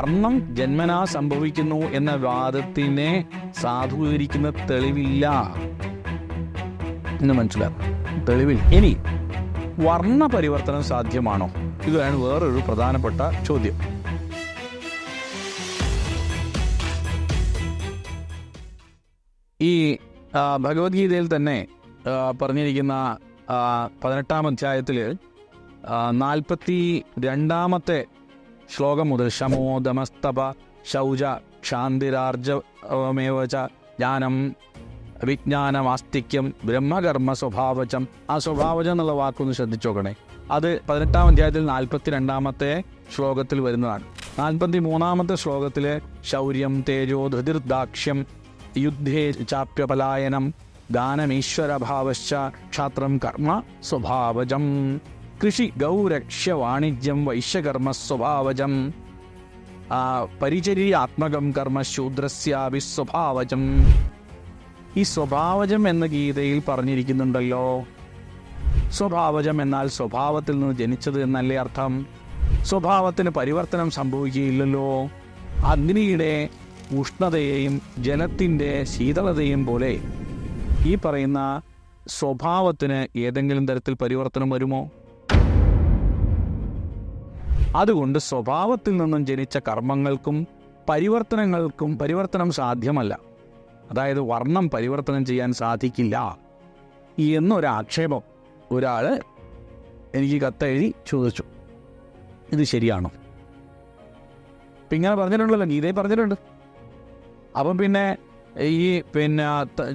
വർണം ജന്മനാ സംഭവിക്കുന്നു എന്ന വാദത്തിനെ സാധൂകരിക്കുന്ന തെളിവില്ല. എന്ന് മനസ്സിലാക്കും. തെളിവിൽ ഇനി വർണ പരിവർത്തനം സാധ്യമാണോ? ഇതാണ് വേറൊരു പ്രധാനപ്പെട്ട ചോദ്യം. ഈ ഭഗവത്ഗീതയിൽ തന്നെ പറഞ്ഞിരിക്കുന്ന പതിനെട്ടാം അധ്യായത്തിൽ നാൽപ്പത്തി രണ്ടാമത്തെ ശ്ലോകം മുതൽ ശമോദമസ്തപ ശൗച ക്ഷാന്തിരാർജമേവച ജ്ഞാനം വിജ്ഞാനം ആസ്തിക്യം ബ്രഹ്മകർമ്മ സ്വഭാവചം. ആ സ്വഭാവചം എന്നുള്ള വാക്കൊന്ന് ശ്രദ്ധിച്ചു നോക്കണേ. അത് പതിനെട്ടാം അധ്യായത്തിൽ നാൽപ്പത്തി രണ്ടാമത്തെ ശ്ലോകത്തിൽ വരുന്നതാണ്. നാൽപ്പത്തി മൂന്നാമത്തെ ശ്ലോകത്തിലെ ശൗര്യം തേജോ ധൃതിർദാക്ഷ്യം യുദ്ധേ ചാപ്യപലായനം ദാനമീശ്വരഭാവശ്ച ക്ഷാത്രം കർമ്മ സ്വഭാവജം കൃഷി ഗൗരക്ഷ വാണിജ്യം വൈശ്യകർമ്മ സ്വഭാവജം പരിചര്യാത്മകം കർമ്മ ശൂദ്രസ്യാപി സ്വഭാവജം ഈ സ്വഭാവജം എന്ന ഗീതയിൽ പറഞ്ഞിരിക്കുന്നുണ്ടല്ലോ. സ്വഭാവജം എന്നാൽ സ്വഭാവത്തിൽ നിന്ന് ജനിച്ചത് എന്നല്ലേ അർത്ഥം? സ്വഭാവത്തിന് പരിവർത്തനം സംഭവിക്കുകയില്ലല്ലോ. അഗ്നിയുടെ ഉഷ്ണതയെയും ജലത്തിന്റെ ശീതളതയും പോലെ ഈ പറയുന്ന സ്വഭാവത്തിന് ഏതെങ്കിലും തരത്തിൽ പരിവർത്തനം വരുമോ? അതുകൊണ്ട് സ്വഭാവത്തിൽ നിന്നും ജനിച്ച കർമ്മങ്ങൾക്കും പരിവർത്തനങ്ങൾക്കും പരിവർത്തനം സാധ്യമല്ല. അതായത് വർണം പരിവർത്തനം ചെയ്യാൻ സാധിക്കില്ല. എന്നൊരാക്ഷേപം ഒരാൾ എനിക്ക് കത്തെഴുതി ചോദിച്ചു. ഇത് ശരിയാണോ? ഇപ്പം ഇങ്ങനെ പറഞ്ഞിട്ടുണ്ടല്ലോ ഗീതയിൽ പറഞ്ഞിട്ടുണ്ട്. അപ്പം പിന്നെ ഈ പിന്നെ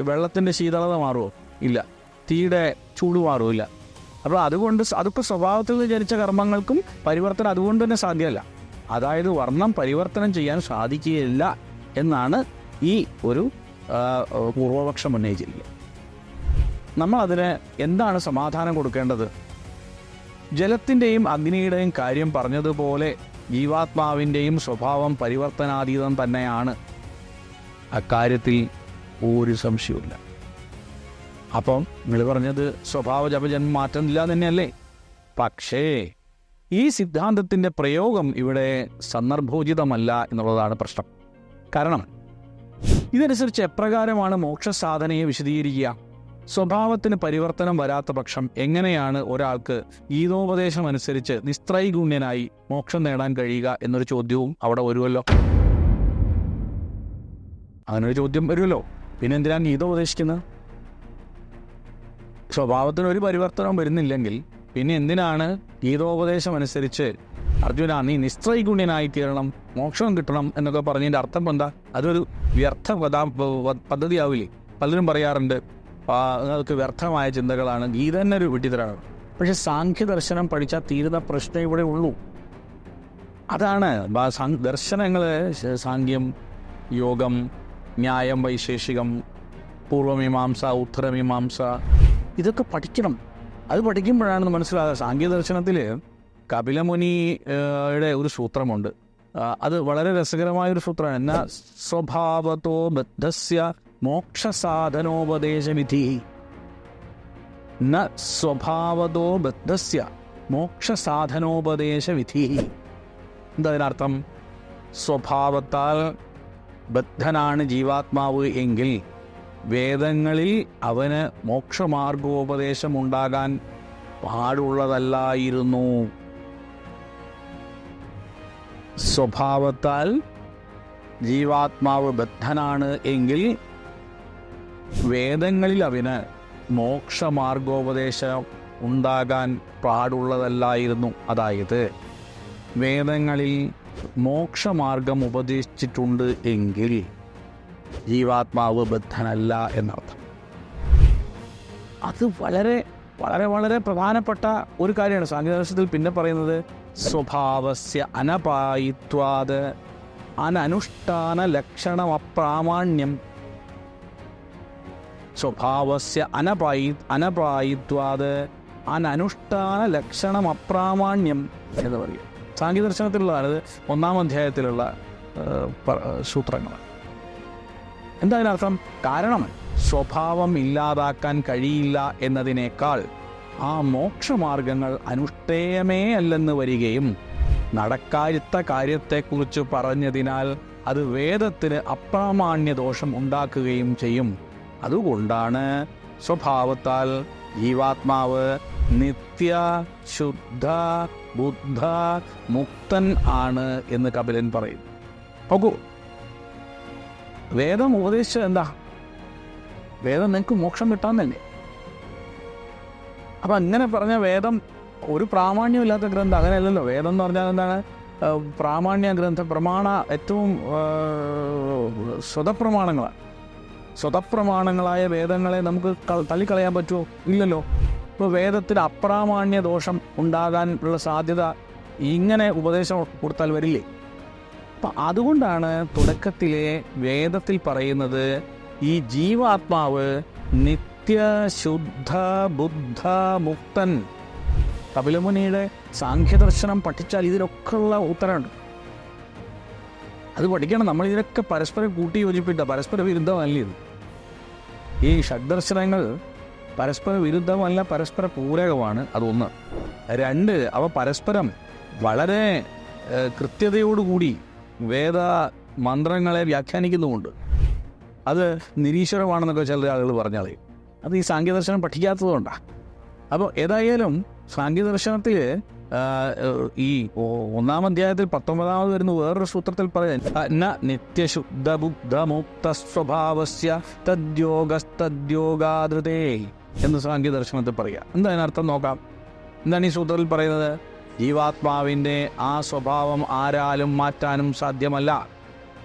വെള്ളത്തിന്റെ ശീതളത മാറുമോ ഇല്ല. തീയുടെ ചൂട് മാറുമില്ല അപ്പോൾ അതുകൊണ്ട് അതൊക്കെ സ്വഭാവത്തിൽ ജനിച്ച കർമ്മങ്ങൾക്കും പരിവർത്തനം അതുകൊണ്ട് തന്നെ സാധ്യമല്ല. അതായത് വർണം പരിവർത്തനം ചെയ്യാൻ സാധിക്കുകയില്ല എന്നാണ് ഈ ഒരു പൂർവപക്ഷം ഉന്നയിച്ചിരിക്കുക നമ്മൾ അതിന് എന്താണ് സമാധാനം കൊടുക്കേണ്ടത്? ജലത്തിന്റെയും അഗ്നിയുടെയും കാര്യം പറഞ്ഞതുപോലെ ജീവാത്മാവിന്റെയും സ്വഭാവം പരിവർത്തനാതീതം തന്നെയാണ്. അക്കാര്യത്തിൽ ഒരു സംശയവുമില്ല. അപ്പം നിങ്ങൾ പറഞ്ഞത് സ്വഭാവ ജപജന്മ മാറ്റമില്ല തന്നെയല്ലേ? പക്ഷേ ഈ സിദ്ധാന്തത്തിന്റെ പ്രയോഗം ഇവിടെ സന്ദർഭോചിതമല്ല എന്നുള്ളതാണ് പ്രശ്നം. കാരണം ഇതനുസരിച്ച് എപ്രകാരമാണ് മോക്ഷസാധനയെ വിശദീകരിക്കുക? സ്വഭാവത്തിന് പരിവർത്തനം വരാത്ത പക്ഷം എങ്ങനെയാണ് ഒരാൾക്ക് ഗീതോപദേശം അനുസരിച്ച് നിസ്ത്രൈഗുണ്യനായി മോക്ഷം നേടാൻ കഴിയുക എന്നൊരു ചോദ്യവും അവിടെ വരുമല്ലോ? അങ്ങനൊരു ചോദ്യം വരുമല്ലോ. പിന്നെന്തിനാണ് ഗീതോപദേശിക്കുന്നത്? സ്വഭാവത്തിന് ഒരു പരിവർത്തനവും വരുന്നില്ലെങ്കിൽ പിന്നെ എന്തിനാണ് ഗീതോപദേശം അനുസരിച്ച് അർജുന നീ നിസ്ത്രൈഗുണ്യനായി തീരണം മോക്ഷം കിട്ടണം എന്നൊക്കെ പറഞ്ഞതിന്റെ അർത്ഥം എന്താ? അതൊരു വ്യർത്ഥ പദ്ധതി പദ്ധതിയാവില്ലേ? പലരും പറയാറുണ്ട് അതൊക്കെ വ്യർത്ഥമായ ചിന്തകളാണ് ഗീത തന്നെ ഒരു വിട്ടിത്തരാണ് പക്ഷെ സാഖ്യ ദർശനം പഠിച്ചാൽ തീരുന്ന പ്രശ്നം ഇവിടെ ഉള്ളൂ. അതാണ് ദർശനങ്ങൾ സാഖ്യം യോഗം ന്യായം വൈശേഷികം പൂർവമീമാംസ ഉത്തരമീമാംസ ഇതൊക്കെ പഠിക്കണം. അത് പഠിക്കുമ്പോഴാണ് മനസ്സിലാകുക. സാങ്കേതിക ദർശനത്തിൽ കപിലമുനിയുടെ ഒരു സൂത്രമുണ്ട്. അത് വളരെ രസകരമായ ഒരു സൂത്രമാണ്. എന്നാ സ്വഭാവത്തോ ബദ്ധസ്യ മോക്ഷസാധനോപദേശവിധി ന സ്വഭാവതോ ബദ്ധസ്യ മോക്ഷസാധനോപദേശവിധി എന്താ അതിനർത്ഥം? സ്വഭാവത്താൽ ബദ്ധനാണ് ജീവാത്മാവ് എങ്കിൽ വേദങ്ങളിൽ അവന് മോക്ഷമാർഗോപദേശം ഉണ്ടാകാൻ പാടുള്ളതല്ലായിരുന്നു. സ്വഭാവത്താൽ ജീവാത്മാവ് ബദ്ധനാണ് എങ്കിൽ വേദങ്ങളിൽ അവന് മോക്ഷമാർഗോപദേശം ഉണ്ടാകാൻ പാടുള്ളതല്ലായിരുന്നു. അതായത് വേദങ്ങളിൽ മോക്ഷമാർഗം ഉപദേശിച്ചിട്ടുണ്ട് എങ്കിൽ ജീവാത്മാവ് ബദ്ധനല്ല എന്നർത്ഥം. അത് വളരെ വളരെ വളരെ പ്രധാനപ്പെട്ട ഒരു കാര്യമാണ്. സാങ്കേതികത്തിൽ പിന്നെ പറയുന്നത് സ്വഭാവസ്യ അനപായിത്വാത് അനനുഷ്ഠാന ലക്ഷണം അപ്രാമാണ്യം. സ്വഭാവസ്യ അനപായി അനപായിത്വാത് അനനുഷ്ഠാന ലക്ഷണം അപ്രാമാണ്യം എന്ന് പറയും. സാങ്കേതിക ദർശനത്തിലുള്ളതാണ് ഒന്നാം അധ്യായത്തിലുള്ള സൂത്രങ്ങളാണ് എന്താ അതിനർത്ഥം കാരണം സ്വഭാവം ഇല്ലാതാക്കാൻ കഴിയില്ല എന്നതിനേക്കാൾ ആ മോക്ഷമാർഗങ്ങൾ അനുഷ്ഠേയമേ അല്ലെന്ന് വരികയും നടക്കാത്ത കാര്യത്തെക്കുറിച്ച് പറഞ്ഞതിനാൽ അത് വേദത്തിന് അപ്രാമാണ്യ ദോഷം ഉണ്ടാക്കുകയും ചെയ്യും. അതുകൊണ്ടാണ് സ്വഭാവത്താൽ ജീവാത്മാവ് നിത്യ ശുദ്ധ ബുദ്ധ മുക്തൻ ആണ് എന്ന് കപിലൻ പറയും നോക്കൂ വേദം ഉപദേശിച്ചത് എന്താ? വേദം നിങ്ങൾക്ക് മോക്ഷം കിട്ടാന്നല്ലേ? അപ്പം അങ്ങനെ പറഞ്ഞ വേദം ഒരു പ്രാമാണ്യമില്ലാത്ത ഗ്രന്ഥം അങ്ങനെയല്ലല്ലോ. വേദം എന്ന് പറഞ്ഞാൽ എന്താണ്? പ്രാമാണ്യ ഗ്രന്ഥ പ്രമാണ ഏറ്റവും സ്വതപ്രമാണങ്ങളാണ്. സ്വതപ്രമാണങ്ങളായ വേദങ്ങളെ നമുക്ക് തള്ളിക്കളയാൻ പറ്റുമോ? ഇല്ലല്ലോ. ഇപ്പോൾ വേദത്തിൽ അപ്രാമാണ്യ ദോഷം ഉണ്ടാകാനുള്ള സാധ്യത ഇങ്ങനെ ഉപദേശം കൊടുത്താൽ വരില്ലേ? അപ്പം അതുകൊണ്ടാണ് തുടക്കത്തിലെ വേദത്തിൽ പറയുന്നത് ഈ ജീവാത്മാവ് നിത്യ ശുദ്ധ ബുദ്ധ മുക്തൻ. കപിലമുനിയുടെ സാഖ്യദർശനം പഠിച്ചാൽ ഇതിലൊക്കെയുള്ള ഉത്തരമുണ്ട് അത് പഠിക്കണം. നമ്മൾ ഇതിനൊക്കെ പരസ്പരം കൂട്ടി യോജിപ്പിട്ട പരസ്പര വിരുദ്ധമല്ല ഇത്? ഈ ഷഡ്ദർശനങ്ങൾ പരസ്പര വിരുദ്ധമല്ല പരസ്പര പൂരകമാണ്. അതൊന്ന്. രണ്ട് അവ പരസ്പരം വളരെ കൃത്യതയോടുകൂടി വേദ മന്ത്രങ്ങളെ വ്യാഖ്യാനിക്കുന്നുമുണ്ട്. അത് നിരീശ്വരമാണെന്നൊക്കെ ചില ആളുകൾ പറഞ്ഞാൽ അത് ഈ സാങ്കേദർശനം പഠിക്കാത്തതുകൊണ്ടാണ് അപ്പോൾ ഏതായാലും സാങ്കേദർശനത്തിൽ ഈ ഒന്നാം അധ്യായത്തിൽ പത്തൊമ്പതാമത് വരുന്ന വേറൊരു സൂത്രത്തിൽ പറയാൻ നിത്യശുദ്ധ ബുദ്ധ മുക്ത സ്വഭാവസ്യ തദ്യോഗസ്തദ്യോഗാധൃതേ എന്ന് സാങ്കേദർശനത്തിൽ പറയുക എന്താ അതിനർത്ഥം നോക്കാം? എന്താണ് ഈ സൂത്രത്തിൽ പറയുന്നത്? ജീവാത്മാവിന്റെ ആ സ്വഭാവം ആരാലും മാറ്റാനും സാധ്യമല്ല.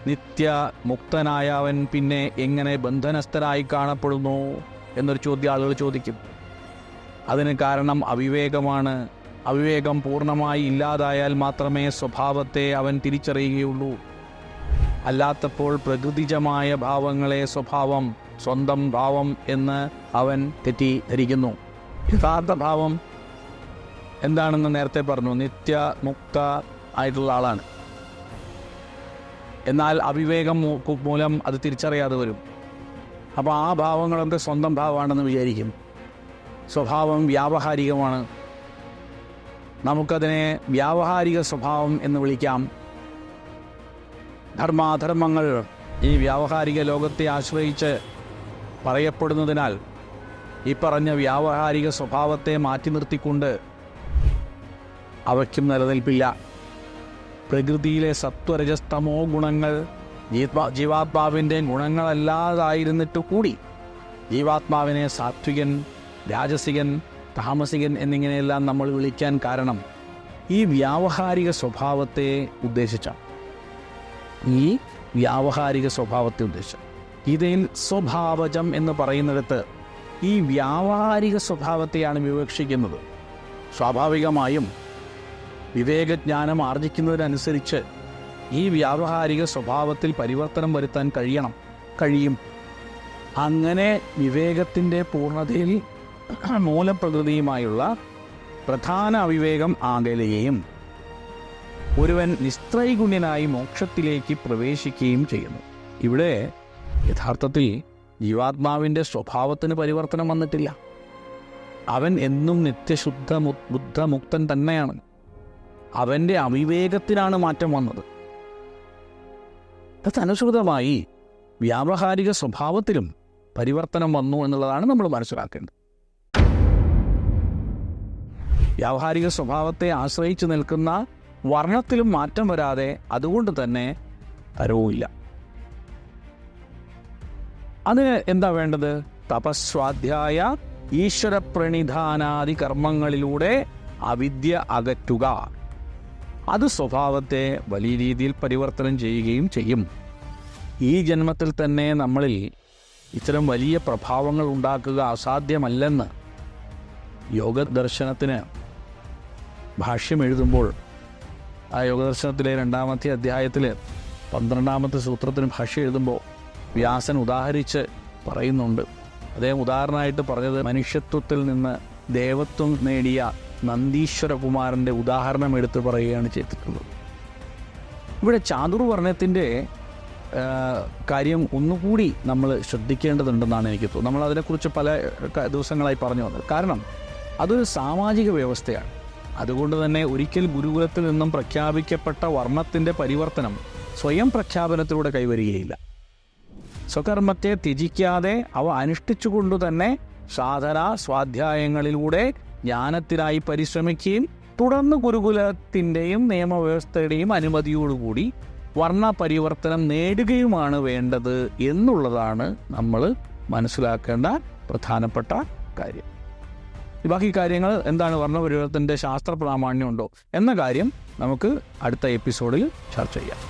നിത്യ മുക്തനായ അവൻ പിന്നെ എങ്ങനെ ബന്ധനസ്ഥനായി കാണപ്പെടുന്നു എന്നൊരു ചോദ്യം ആളുകൾ ചോദിക്കും. അതിന് കാരണം അവിവേകമാണ്. അവിവേകം പൂർണമായി ഇല്ലാതായാൽ മാത്രമേ സ്വഭാവത്തെ അവൻ തിരിച്ചറിയുകയുള്ളൂ. അല്ലാത്തപ്പോൾ പ്രകൃതിജമായ ഭാവങ്ങളെ സ്വഭാവം സ്വന്തം ഭാവം എന്ന് അവൻ തെറ്റിദ്ധരിക്കുന്നു. യഥാർത്ഥ ഭാവം എന്താണെന്ന് നേരത്തെ പറഞ്ഞു. നിത്യ മുക്ത ആയിട്ടുള്ള ആളാണ്. എന്നാൽ അവിവേകം മൂലം അത് തിരിച്ചറിയാതെ വരും. അപ്പോൾ ആ ഭാവങ്ങളൊക്കെ സ്വന്തം ഭാവമാണെന്ന് വിചാരിക്കും. സ്വഭാവം വ്യാവഹാരികമാണ്. നമുക്കതിനെ വ്യാവഹാരിക സ്വഭാവം എന്ന് വിളിക്കാം. ധർമാധർമ്മങ്ങൾ ഈ വ്യാവഹാരിക ലോകത്തെ ആശ്രയിച്ച് പറയപ്പെടുന്നതിനാൽ ഈ പറഞ്ഞ വ്യാവഹാരിക സ്വഭാവത്തെ മാറ്റി നിർത്തിക്കൊണ്ട് അവയ്ക്കും നിലനിൽപ്പില്ല. പ്രകൃതിയിലെ സത്വരജസ്തമോ ഗുണങ്ങൾ ജീവാ ജീവാത്മാവിന്റെ ഗുണങ്ങളല്ലാതായിരുന്നിട്ട് കൂടി. ജീവാത്മാവിനെ സാത്വികൻ രാജസികൻ താമസികൻ എന്നിങ്ങനെയെല്ലാം നമ്മൾ വിളിക്കാൻ കാരണം ഈ വ്യാവഹാരിക സ്വഭാവത്തെ ഉദ്ദേശിച്ചാണ്. ഈ വ്യാവഹാരിക സ്വഭാവത്തെ ഉദ്ദേശിച്ച ഇതിൽ സ്വഭാവജം എന്ന് പറയുന്നിടത്ത് ഈ വ്യാവഹാരിക സ്വഭാവത്തെയാണ് വിവക്ഷിക്കുന്നത്. സ്വാഭാവികമായും വിവേകജ്ഞാനം ആർജിക്കുന്നതിനനുസരിച്ച് ഈ വ്യാവഹാരിക സ്വഭാവത്തിൽ പരിവർത്തനം വരുത്താൻ കഴിയണം കഴിയും. അങ്ങനെ വിവേകത്തിന്റെ പൂർണതയിൽ മൂലപ്രകൃതിയുമായുള്ള പ്രധാന അവിവേകം ആകലുകയും ഒരുവൻ നിസ്ത്രൈഗുണ്യനായി മോക്ഷത്തിലേക്ക് പ്രവേശിക്കുകയും ചെയ്യുന്നു. ഇവിടെ യഥാർത്ഥത്തിൽ ജീവാത്മാവിന്റെ സ്വഭാവത്തിന് പരിവർത്തനം വന്നിട്ടില്ല. അവൻ എന്നും നിത്യശുദ്ധ ബുദ്ധമുക്തൻ തന്നെയാണ്. അവന്റെ അവിവേകത്തിലാണ് മാറ്റം വന്നത്. തനുസൃതമായി വ്യാവഹാരിക സ്വഭാവത്തിലും പരിവർത്തനം വന്നു എന്നുള്ളതാണ് നമ്മൾ മനസ്സിലാക്കേണ്ടത്. വ്യാവഹാരിക സ്വഭാവത്തെ ആശ്രയിച്ചു നിൽക്കുന്ന വർണത്തിലും മാറ്റം വരാതെ അതുകൊണ്ട് തന്നെ തരവുമില്ല അതിന് എന്താ വേണ്ടത്? തപസ്വാധ്യായ ഈശ്വര പ്രണിധാനാദി കർമ്മങ്ങളിലൂടെ അവിദ്യ അകറ്റുക. അത് സ്വഭാവത്തെ വലിയ രീതിയിൽ പരിവർത്തനം ചെയ്യുകയും ചെയ്യും. ഈ ജന്മത്തിൽ തന്നെ നമ്മളിൽ ഇത്തരം വലിയ പ്രഭാവങ്ങൾ ഉണ്ടാക്കുക അസാധ്യമല്ലെന്ന് യോഗദർശനത്തിന് ഭാഷ്യം എഴുതുമ്പോൾ ആ യോഗദർശനത്തിലെ രണ്ടാമത്തെ അധ്യായത്തിൽ പന്ത്രണ്ടാമത്തെ സൂത്രത്തിന് ഭാഷ്യം എഴുതുമ്പോൾ വ്യാസൻ ഉദാഹരിച്ച് പറയുന്നുണ്ട്. അദ്ദേഹം ഉദാഹരണമായിട്ട് പറഞ്ഞത് മനുഷ്യത്വത്തിൽ നിന്ന് ദേവത്വം നേടിയ നന്ദീശ്വരകുമാരന്റെ ഉദാഹരണം എടുത്തു പറയുകയാണ് ചെയ്തിട്ടുള്ളത്. ഇവിടെ ചാതുർവർണത്തിന്റെ കാര്യം ഒന്നുകൂടി നമ്മൾ ശ്രദ്ധിക്കേണ്ടതുണ്ടെന്നാണ് എനിക്ക് തോന്നുന്നത്. നമ്മൾ അതിനെക്കുറിച്ച് പല ദിവസങ്ങളായി പറഞ്ഞു വന്നത്. കാരണം അതൊരു സാമാജിക വ്യവസ്ഥയാണ്. അതുകൊണ്ട് തന്നെ ഒരിക്കൽ ഗുരുകുലത്തിൽ നിന്നും പ്രഖ്യാപിക്കപ്പെട്ട വർണത്തിന്റെ പരിവർത്തനം സ്വയം പ്രഖ്യാപനത്തിലൂടെ കൈവരികയില്ല. സ്വകർമ്മത്തെ ത്യജിക്കാതെ അവ അനുഷ്ഠിച്ചുകൊണ്ട് തന്നെ സാധന സ്വാധ്യായങ്ങളിലൂടെ ജ്ഞാനത്തിനായി പരിശ്രമിക്കുകയും തുടർന്ന് ഗുരുകുലത്തിന്റെയും നിയമവ്യവസ്ഥയുടെയും അനുമതിയോടുകൂടി വർണ പരിവർത്തനം നേടുകയുമാണ് വേണ്ടത് എന്നുള്ളതാണ് നമ്മൾ മനസ്സിലാക്കേണ്ട പ്രധാനപ്പെട്ട കാര്യം. ബാക്കി കാര്യങ്ങൾ എന്താണ് വർണപരിവർത്തനത്തിന്റെ ശാസ്ത്ര പ്രാമാണ്യമുണ്ടോ എന്ന കാര്യം നമുക്ക് അടുത്ത എപ്പിസോഡിൽ ചർച്ച ചെയ്യാം.